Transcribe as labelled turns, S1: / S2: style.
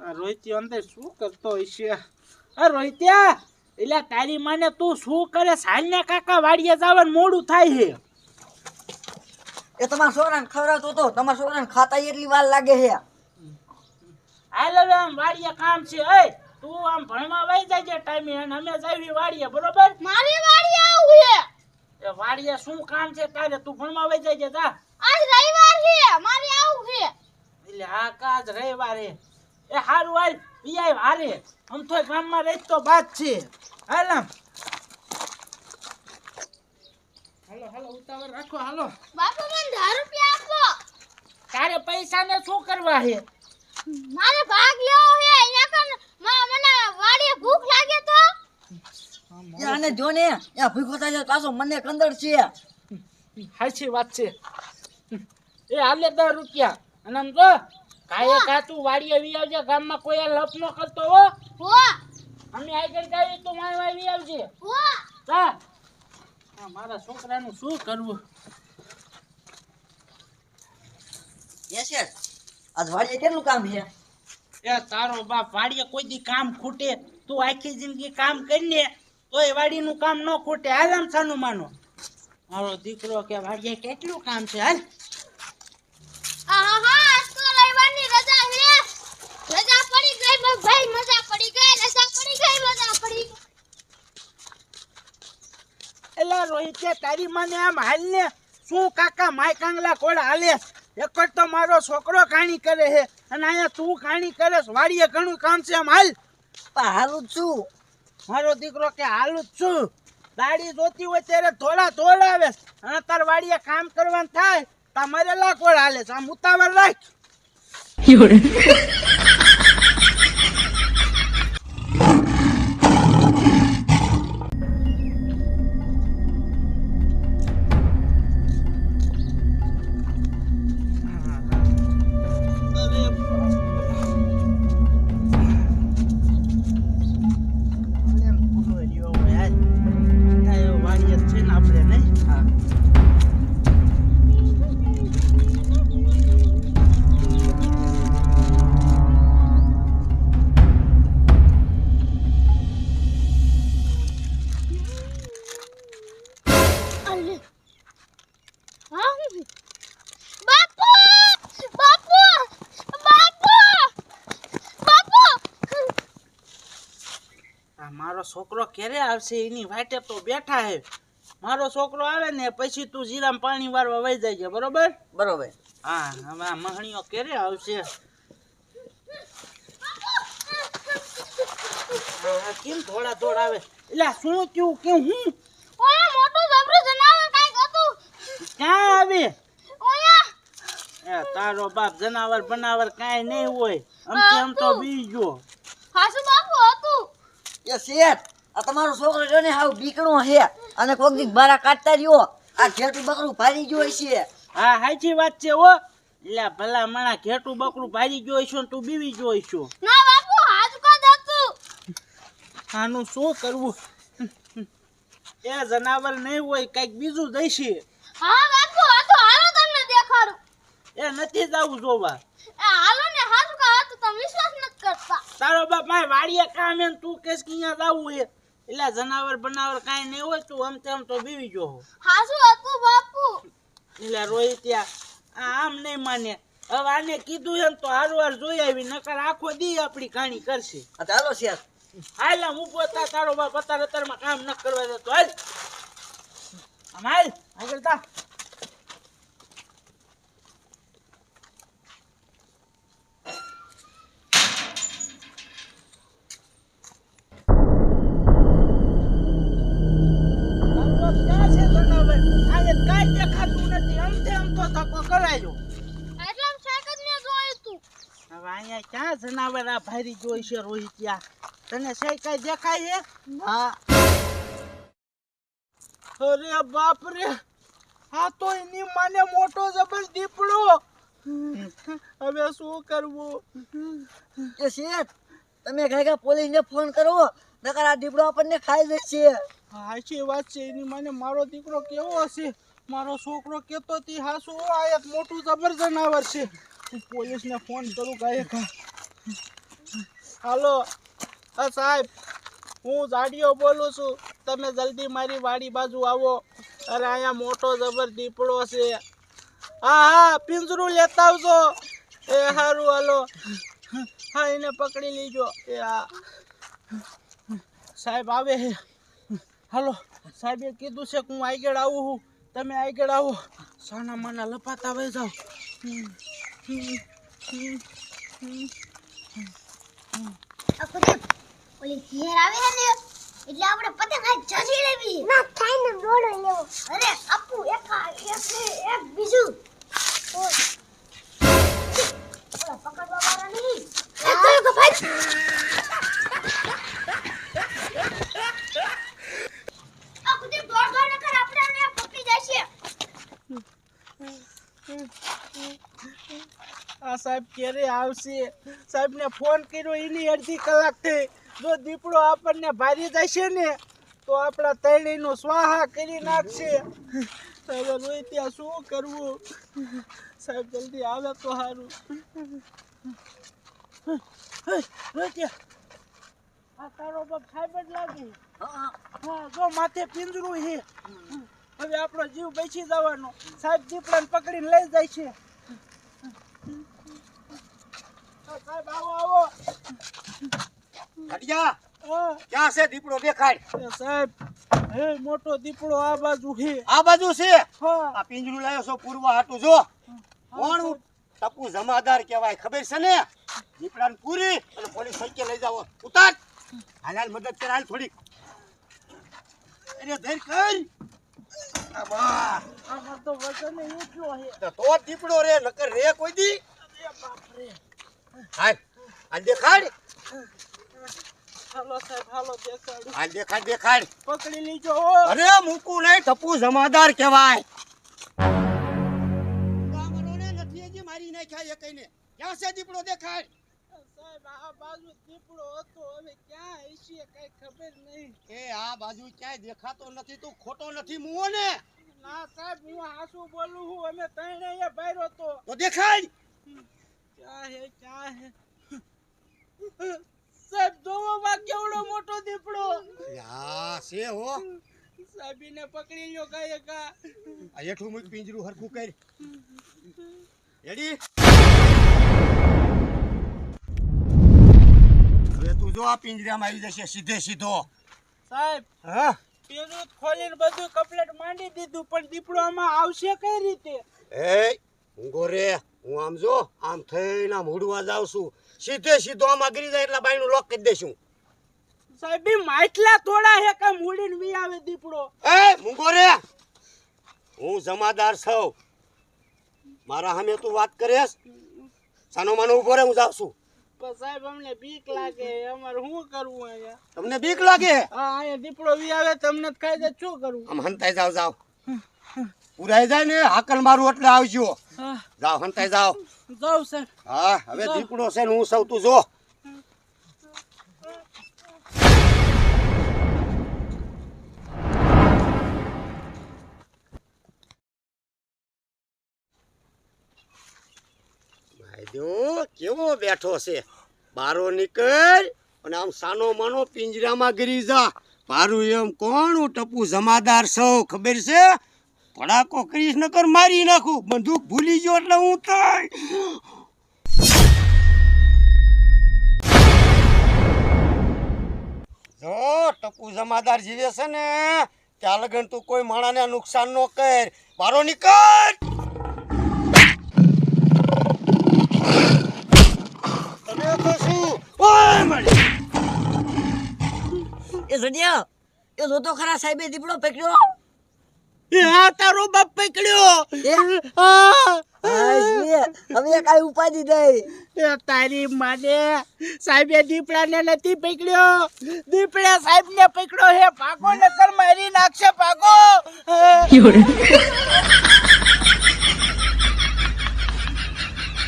S1: રોહિત્યો અંદર શું કરતો હશે અ રોહિત્યા એટલે તારી માને તું શું કરે? સાલને કાકા વાડીએ જવાનું મોડું થાય છે.
S2: એ તમારા છોકરાને ખવડાવતો તો તમારા છોકરાને ખાતા એટલી વાર લાગે છે.
S1: હાલ આમ વાડીએ કામ છે. એ તું આમ ભણવા વહી જાય ટાઈમે અને અમે જાવી વાડીએ બરોબર?
S3: મારી વાડી આવું છે.
S1: એ વાડીએ શું કામ છે તારે? તું ભણવા વહી જાય જા.
S3: આજ રવિવાર છે. મારી આવું છે.
S1: એટલે હા કાજ રવિવારે. એ હારું હાલ પીઆઈ હારે આમ તો ગામમાં રહી તો બાદ છે. હાલ હાલો હાલો ઉતાવળ રાખો હાલો.
S3: બાપુ મને દસ રૂપિયા આપો.
S1: તારે પૈસા ને શું કરવા છે
S3: મારે ભાગ લેવો છે અહીંયા કન મને વાડીએ ભૂખ લાગે તો.
S2: આને જો ને ભૂખો થાય પાછો મને કંદળ છે.
S1: સાચી વાત છે. એ હાલે દસ રૂપિયા. અને આમ જો કાંઈ કા વાડી વાડીએ વી આવજે ગામમાં કોઈ લપ ન કરતો હો.
S3: હો.
S1: અમે આગળ જાવી તો મારી વાય વી આવજે.
S3: હો.
S1: આ મારા છોકરાનું શું કરવું?
S2: એ છે આજ વાડીએ કેટલું કામ છે?
S1: એ તારો બાપ વાડીએ કોઈ દી કામ ખૂટે તું આખી જિંદગી કામ કરીને તોય વાડીનું કામ ન ખૂટે. હાલ આમ સાનું માનો. મારો દીકરો કે વાડીએ કેટલું કામ છે હાલ.
S3: આહા.
S1: રોહિત તારી મને આમ હાલ ને શું કાકા માય કાંગલા કોળ હાલે? એક જ તો મારો છોકરો ખાણી કરે છે અને અહીંયા તું કાણી કરે વાડીએ ઘણું કામ છે આમ હાલ.
S2: હાલું જ છું.
S1: મારો દીકરો કે હાલું જ છું. દાડી જોતી હોય ત્યારે ધોળા ધોળ આવે અને તાર વાડીએ કામ કરવાનું થાય તા મરેલા કોળ હાલે છે. આમ ઉતાવળ રાખ. છોકરો ક્યારે આવશે એની વાટે તો બેઠા હે. મારો છોકરો આવે ને પછી તું જીરામ પાણી વારવા વહી જાય છે બરોબર?
S2: બરોબર.
S1: હા હવે આ મહણીઓ ક્યારે આવશે. હા, હા, કેમ થોડા થોડ આવે? એટલે શું થયું કે હું?
S3: ઓયા મોટું જબરું જનાવર કાંઈક હતું.
S1: ક્યાં આવે?
S3: ઓયા.
S1: એ તારો બાપ જનાવર બનાવર કાંઈ નહીં હોય. આમ તેમ તો બીજો.
S3: હાસુ બાપુ?
S2: એ શેઠ આ તમારો છોકરો જો ને હાવ બીકણો છે અને કોક દી બારા કાઢતા રહ્યો. આ ઘેટું બકરું ભારી ગયું છે
S1: હા સાચી વાત છે હો. એટલે ભલા મણા ઘેટું બકરું ભારી ગયો છો ને તું બીવી ગયો છો
S3: ના બાપુ કદ હતું?
S1: આનું શું કરવું? એ જનાવર નહીં હોય કંઈક બીજું જઈશે.
S3: હા બાપુ આ તો હાલો તમને દેખાડું.
S1: એ નથી જાવું જોવા.
S3: હાલો કા તમે વિશ્વાસ નથી કરતા.
S1: તારો બાપ મારે વાડીએ કામ એમ તું કેસ કે અહીંયા જવું હે એટલે જનાવર બનાવર કાઈ નહીં હોય તું આમ તેમ તો બીવી જો
S3: હાજુ હતું બાપુ?
S1: એટલે રોહિત આ આમ નહીં માને. હવે આને કીધું એમ તો હારવાર જોઈ આવી નકર આખો દી આપણી કાણી કરશે.
S2: ચાલો તો હાલો
S1: આમ ઊભો તારો બાપ અત્યારે અત્યારમાં કામ ન કરવા દેતો હાલ. આમ હાલ આગળ તા કરાયો.
S3: એટલે આમ સાયકલ ને જોયું તું.
S1: હવે અહીંયા ક્યાં જનાવર આ ભારી જોઈ છે રોહિત્યા તને સહી કઈ દેખાય છે?
S2: હા
S1: અરે બાપ રે આ તો એની માને મોટો જબર દીપડો. હવે શું કરવું?
S2: એ શેઠ તમે પોલીસ પોલીસને ફોન કરો નકર આ દીપડો આપણને ખાઈ જશે.
S1: હાચી વાત છે. એની માને મારો દીકરો કેવો હશે? મારો છોકરો કેતો તી હાસુ આ એક મોટું જબર જનાવર છે? હું પોલીસને ફોન કરું કાંઈ કા હાલો, હા, સાહેબ, હું જાડીઓ બોલું છું. તમે જલ્દી મારી વાડી બાજુ આવો. અરે, અહીંયા મોટો જબર દીપડો છે. હા હા, પિંજરું લેતા આવજો. એ સારું હાલો. હા, એને પકડી લીજો. એ હા સાહેબ આવે છે હાલો, સાહેબે કીધું છે કે હું આગળ આવું છું તમે આગળ આવો. સાના માના લપાતા વહી જાઓ. હમ, હમ, હમ, હમ.
S3: આ કુદરત ઓલી ઘેર આવે છે ને એટલે આપણે પતંગ આ જજી લેવી. ના થાય ને દોડો લેવો અરે આપુ એક આ- એક ને એક બીજું ઓય. ઓલા પકડવા વાળા નહીં એ કયો કે ભાઈ આ કુદરત દોડ દોડ ન કર આપણે આને પકડી જશે
S1: આ સાહેબ ક્યારે આવશે? સાહેબને ફોન કર્યો, એની અડધી કલાકથી. જો દીપડો આપણને ભારી જશે ને, તો આપણા તૈણીનું સ્વાહા કરી નાખશે. રોઈ ત્યાં શું કરવું? સાહેબ, જલ્દી આવે તો સારું. રોહિત્યા આ તારો બાપ સાહેબ જ લાગી. જો માથે પિંજરું છે. હવે આપણો જીવ બચી જવાનો. સાહેબ, દીપડાને પકડીને લઈ જાય છે હા, સાહેબ આવો આવો
S4: હટિયા
S1: હા,
S4: ક્યાં છે દીપડો?
S1: દેખાય સાહેબ હે મોટો દીપડો આ બાજુ છે.
S4: આ બાજુ છે? આ પિંજરું લાવ્યો છો પૂરવા હાટું જો. કોણ ટપુ જમાદાર કહેવાય ખબર છે ને? દીપડાને પૂરી અને પોલીસ સૈકે લઈ જાઓ. ઉતાર. હાલ હાલ મદદ કર હાલ થોડીક. અરે ધૈર કર.
S1: તો
S4: દીપડો રે નકર રે કોઈ દી.
S1: બાપ રે.
S4: હાલ. હાલ દેખાડ.
S1: હાલો સાહેબ હાલો દેખાડું.
S4: હાલ દેખાડ દેખાડ.
S1: પકડી લીજો.
S4: અરે મૂકું નહીં ટપુ જમાદાર કહેવાય. નથી મારી નાખ્યા એકઈને ક્યાં છે દીપડો દેખાડ?
S1: સાહેબ આ બાજુ દીપડો હતો હવે ક્યાં હશે કઈ ખબર નહીં.
S4: એ આ બાજુ ક્યાંય દેખાતો નથી તું ખોટો નથી મુને ને.
S1: ના સાહેબ હું હાસુ બોલું છું અમે ત્રણે બાયરો તો
S4: તો દેખાડ.
S1: ક્યાં હે ક્યાં હે? સાહેબ જોવો માં કેવડો મોટો દીપડો?
S4: યા છે હો.
S1: સાબીને પકડી લ્યો કાય કા
S4: આ. હેઠું મૂક પિંજરું હરખું કર. રેડી હવે તું જો આ પિંજરામાં આવી જશે સીધે સીધો.
S1: સાહેબ
S4: હા?
S1: પેલું ખોલીને બધું કપલેટ માંડી દીધું પણ દીપડો આમાં આવશે કઈ રીતે?
S4: એ ઊંઘો રે હું આમ જો આમ થઈને આમ હુડવા જાઉં છું. સીધે સીધો આમાં અગરી જાય એટલે બાયનું લોક કરી દેશું.
S1: સાહેબ માટલા તોડા હે કે મૂડીને વી આવે દીપડો?
S4: એ મૂંગો રે. હું જમાદાર છું. મારા સામે તું વાત કરેસ સાનો માનો ઊભો રે હું જાઉં છું.
S1: સાહેબ અમને બીક લાગે અમારે શું કરવું અહીંયા?
S4: તમને બીક લાગે
S1: હા? અહીંયા દીપડો વી આવે તમને ખાઈ જાય શું કરવું?
S4: આમ હંતાઈ જાવ જાવ પુરાઈ જાય ને હાકલ મારું એટલે આવજો. જાઓ હંતાઈ જાઓ.
S1: જાઉં સાહેબ
S4: હા હવે દીપડો છે ને હું સૌ તું જો. કેવો બેઠો છે? બારો નીકળ અને આમ સાનો માનો પિંજરામાં ગરી જા. મારું એમ કોણ હું ટપુ જમાદાર સૌ ખબર છે? પડાકો કરીશ નકર મારી નાખું. બંદૂક ભૂલી ગયો એટલે હું થાય. જો ટપુ જમાદાર જીવે છે ને ત્યાં લગન તું કોઈ માણાને નુકસાન ન કર. બારો નીકળ! તને તો શું? ઓય મળી
S2: એ જડિયા એ જોતો ખરા સાહેબે દીપડો પકડ્યો
S1: એ હા તારો બાપ પકડ્યો.
S2: હવે કાંઈ ઉપાધિ નહીં.
S1: એ તારી માને. સાહેબે દીપડાને નથી પકડ્યો. દીપડા સાહેબને પકડ્યો હે. ભાગો નકર મારી નાખશે ભાગો.